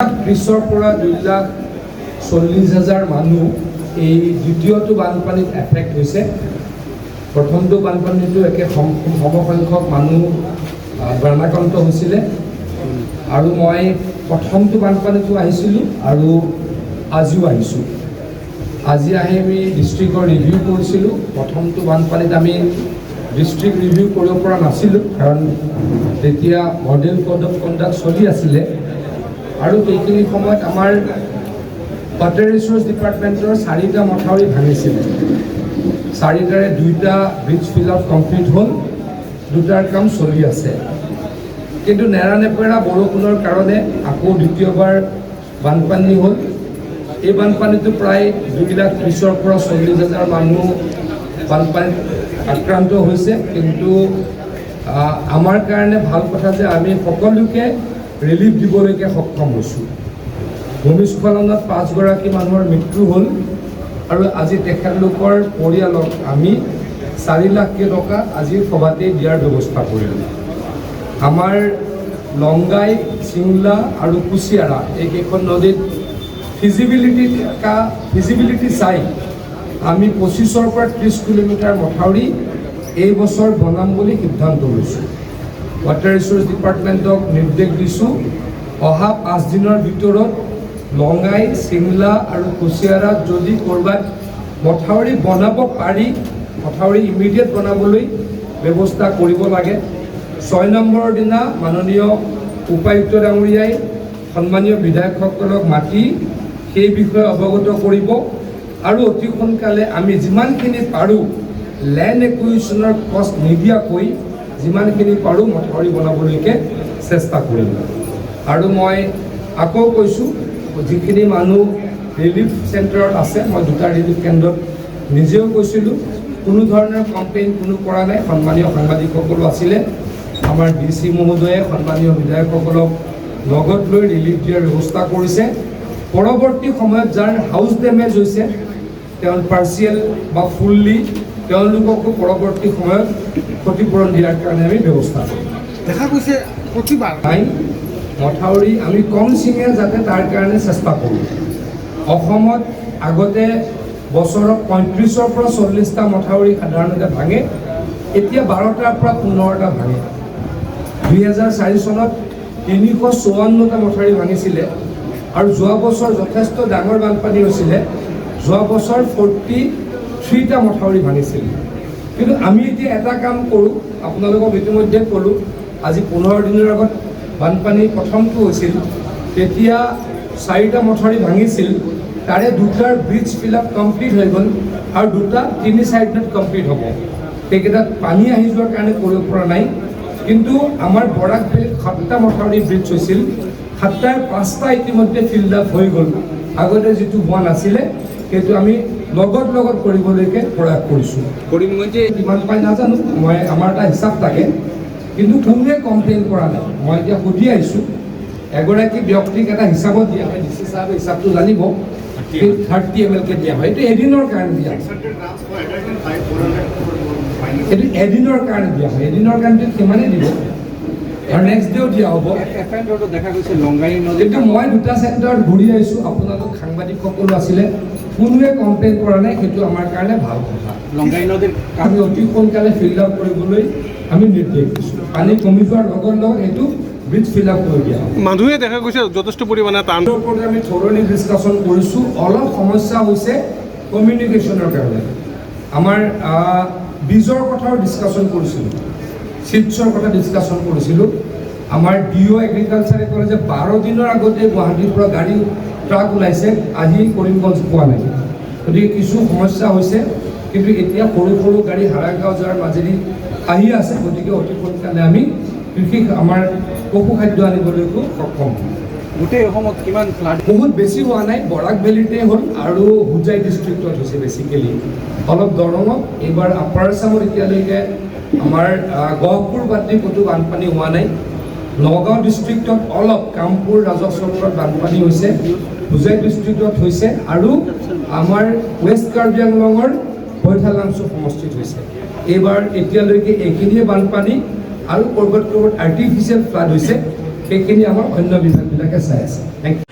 ত্ৰিছৰ পৰা দুই লাখ চল্লিছ হাজাৰ মানুহ এই দ্বিতীয়টো বানপানীত এফেক্ট হৈছে। প্ৰথমটো বানপানীটো একে সম সমসংখ্যক মানুহ আহ, বানাক্ৰান্ত হৈছিলে। আৰু মই প্ৰথমটো বানপানীতো আহিছিলোঁ আৰু আজিও আহিছোঁ। আজি আহি আমি ডিষ্ট্ৰিক্টৰ ৰিভিউ কৰিছিলোঁ। প্ৰথমটো বানপানীত আমি ডিষ্ট্ৰিক্ট ৰিভিউ কৰিব পৰা নাছিলোঁ। কাৰণ তেতিয়া মডেল ক'ড অফ কণ্ডাক্ট চলি আছিলে। আৰু সেইখিনি সময়ত আমাৰ ৱাটাৰ ৰিচোৰ্চ ডিপাৰ্টমেণ্টৰ চাৰিটা মথাউৰি ভাঙিছিলে। চাৰিটাৰে দুইটা ব্ৰিজ ফিল আপ কমপ্লিট হ'ল, দুটাৰ কাম চলি আছে। কিন্তু নেৰানেপেৰা বৰষুণৰ কাৰণে আকৌ দ্বিতীয়বাৰ বানপানী হ'ল। এই বানপানীটো প্ৰায় দুই লাখ ত্ৰিছৰ পৰা চল্লিছ হাজাৰ মানুহ বানপানীত আক্ৰান্ত হৈছে। কিন্তু আমাৰ কাৰণে ভালো কথা যে আমি সকলোকে ৰিলিফ দিবলৈকে সক্ষম হৈছোঁ। ভূমিস্খলনত পাঁচগৰাকী মানুহৰ মৃত্যু হ'ল আৰু আজি তেখেতলোকৰ পৰিয়ালক আমি চাৰি লাখকৈ টকা আজিৰ সভাতেই দিয়াৰ ব্যৱস্থা কৰিলোঁ। আমাৰ লংগাই চিংলা আৰু কুচিয়াৰা এইকেইখন নদীত ফিজিবিলিটি থকা ফিজিবিলিটি চাই আমি পঁচিছৰ পৰা ত্ৰিছ কিলোমিটাৰ মথাউৰি এই বছৰ বনাম বুলি সিদ্ধান্ত লৈছোঁ। ৱাটাৰ ৰিচোৰ্চ ডিপাৰ্টমেণ্টক নিৰ্দেশ দিছোঁ অহা পাঁচদিনৰ ভিতৰত লঙাই চিংলা আৰু কুচিয়াৰাত যদি ক'ৰবাত মথাউৰি বনাব পাৰি মথাউৰি ইমিডিয়েট বনাবলৈ ব্যৱস্থা কৰিব লাগে। ছয় নম্বৰৰ দিনা মাননীয় উপায়ুক্ত ডাঙৰীয়াই সন্মানীয় বিধায়কসকলক মাতি সেই বিষয়ে অৱগত কৰিব আৰু অতি সোনকালে আমি যিমানখিনি পাৰোঁ লেণ্ড একুইশ্যনৰ কষ্ট নিদিয়াকৈ যিমানখিনি পাৰোঁ মথাউৰি বনাবলৈকে চেষ্টা কৰিম। আৰু মই আকৌ কৈছোঁ, যিখিনি মানুহ ৰিলিফ চেণ্টাৰত আছে, মই দুটা ৰিলিফ কেন্দ্ৰত নিজেও গৈছিলোঁ। কোনো ধৰণৰ কমপ্লেইন কোনো কৰা নাই। সন্মানীয় সাংবাদিকসকলো আছিলে। আমাৰ ডি চি মহোদয়ে সন্মানীয় বিধায়কসকলক লগত লৈ ৰিলিফ দিয়াৰ ব্যৱস্থা কৰিছে। পৰৱৰ্তী সময়ত যাৰ হাউচ ডেমেজ হৈছে তেওঁ পাৰ্চিয়েল বা ফুল্লি তেওঁলোককো পৰৱৰ্তী সময়ত ক্ষতিপূৰণ দিয়াৰ কাৰণে আমি ব্যৱস্থা কৰিম দেখা গৈছে প্ৰতিবাৰ। মথাউৰি আমি কম ছিঙে যাতে তাৰ কাৰণে চেষ্টা কৰোঁ। অসমত আগতে বছৰত পঁয়ত্ৰিছৰ পৰা চল্লিছটা মথাউৰি সাধাৰণতে ভাঙে এতিয়া বাৰটাৰ পৰা পোন্ধৰটা ভাঙে। দুহেজাৰ চাৰি চনত তিনিশ চৌৱন্নটা মথাউৰি ভাঙিছিলে আৰু যোৱা বছৰ যথেষ্ট ডাঙৰ বানপানী হৈছিলে। যোৱা বছৰ ফৰ্টি থ্ৰীটা মথাউৰি ভাঙিছিল। কিন্তু আমি এতিয়া এটা কাম কৰোঁ, আপোনালোকক ইতিমধ্যে ক'লোঁ, আজি পোন্ধৰ দিনৰ আগত বানপানী প্ৰথমটো হৈছিল, তেতিয়া চাৰিটা মথাউৰি ভাঙিছিল, তাৰে দুটাৰ ব্ৰিজ ফিল আপ কমপ্লিট হৈ গ'ল আৰু দুটা তিনি চাৰি কমপ্লিট হ'ব। সেইকেইটাত পানী আহি যোৱাৰ কাৰণে কৰিব পৰা নাই, কিন্তু আমাৰ বৰাক ভেলীত সাতটা মথাউৰি ব্ৰিজ হৈছিল, সাতটাৰ পাঁচটা ইতিমধ্যে ফিল্ড আপ হৈ গ'ল। আগতে যিটো হোৱা নাছিলে সেইটো আমি লগত লগত কৰিবলৈকে প্ৰয়াস কৰিছোঁ। কৰিমগঞ্জে কিমান পাই নাজানো মই আমাৰ এটা হিচাপ থাকে। কিন্তু কোনোৱে কমপ্লেইন কৰা নাই। মই এতিয়া সুধি আহিছোঁ এগৰাকী ব্যক্তিক এটা হিচাপত দিয়া হয় ডি চি চাহাবে হিচাপটো জানিব থাৰ্টি এম এলকে দিয়া হয়। এইটো এদিনৰ কাৰণে দিয়া হয়। এইটো এদিনৰ কাৰণে দিয়া হয়। এদিনৰ কাৰণে সিমানেই দিব। আৰু নেক্সট ডেও দিয়া হ'ব দেখা গৈছে লংগাই নদী। কিন্তু মই দুটা চেণ্টাৰত ঘূৰি আহিছোঁ। আপোনালোক সাংবাদিকসকলো আছিলে। কোনোৱে কমপ্লেইন কৰা নাই সেইটো আমাৰ কাৰণে ভালো কথা। লংগাই নদীৰ আমি অতি সোনকালে ফিল আপ কৰিবলৈ আমি নিৰ্দেশ দিছোঁ। পানী কমি যোৱাৰ লগত লগত এইটো ব্ৰিজ ফিল আপ কৰি দিয়া মানুহে দেখা গৈছে যথেষ্ট পৰিমাণে টান। তাৰ ওপৰত আমি থৰলি ডিছকাশ্যন কৰিছোঁ। অলপ সমস্যা হৈছে কমিউনিকেশ্যনৰ কাৰণে। আমাৰ বীজৰ কথাও ডিছকাশ্যন কৰিছিলোঁ। চিটছৰ কথা ডিছকাশ্যন কৰিছিলোঁ আমাৰ ডি অ' এগ্ৰিকালচাৰে ক'লে যে বাৰ দিনৰ আগতে গুৱাহাটীৰ পৰা গাড়ী ট্ৰাক ওলাইছে আহি কৰিমগঞ্জ পোৱা নাই। গতিকে কিছু সমস্যা হৈছে কিন্তু এতিয়া সৰু সৰু গাড়ী হাৰাগাঁও যোৱাৰ মাজেদি আহি আছে গতিকে অতি সোনকালে আমি কৃষি আমাৰ পশু খাদ্য আনিবলৈকো সক্ষম গোটেই অসমত কিমান ফ্লাড বহুত বেছি হোৱা নাই বৰাক ভেলীতে হ'ল আৰু হোজাই ডিষ্ট্ৰিক্টত হৈছে বেচিকেলি অলপ দৰঙত এইবাৰ আপাৰ আছামত এতিয়ালৈকে আমাৰ গহপুৰ বাদ দি ক'তো বানপানী হোৱা নাই। নগাঁও ডিষ্ট্ৰিক্টত অলপ কামপুৰ ৰাজহ বানপানী হৈছে হোজাই ডিষ্ট্ৰিক্টত হৈছে, আৰু আমাৰ ৱেষ্ট কাৰ্বি আংলঙৰ বৈঠালাংচু সমষ্টিত হৈছে। এইবাৰ এতিয়ালৈকে এইখিনিয়ে বানপানী আৰু ক'ৰবাত ক'ৰবাত আৰ্টিফিচিয়েল ফ্লাড হৈছে, সেইখিনি আমাৰ অন্য বিভাগবিলাকে চাই আছে। Thank you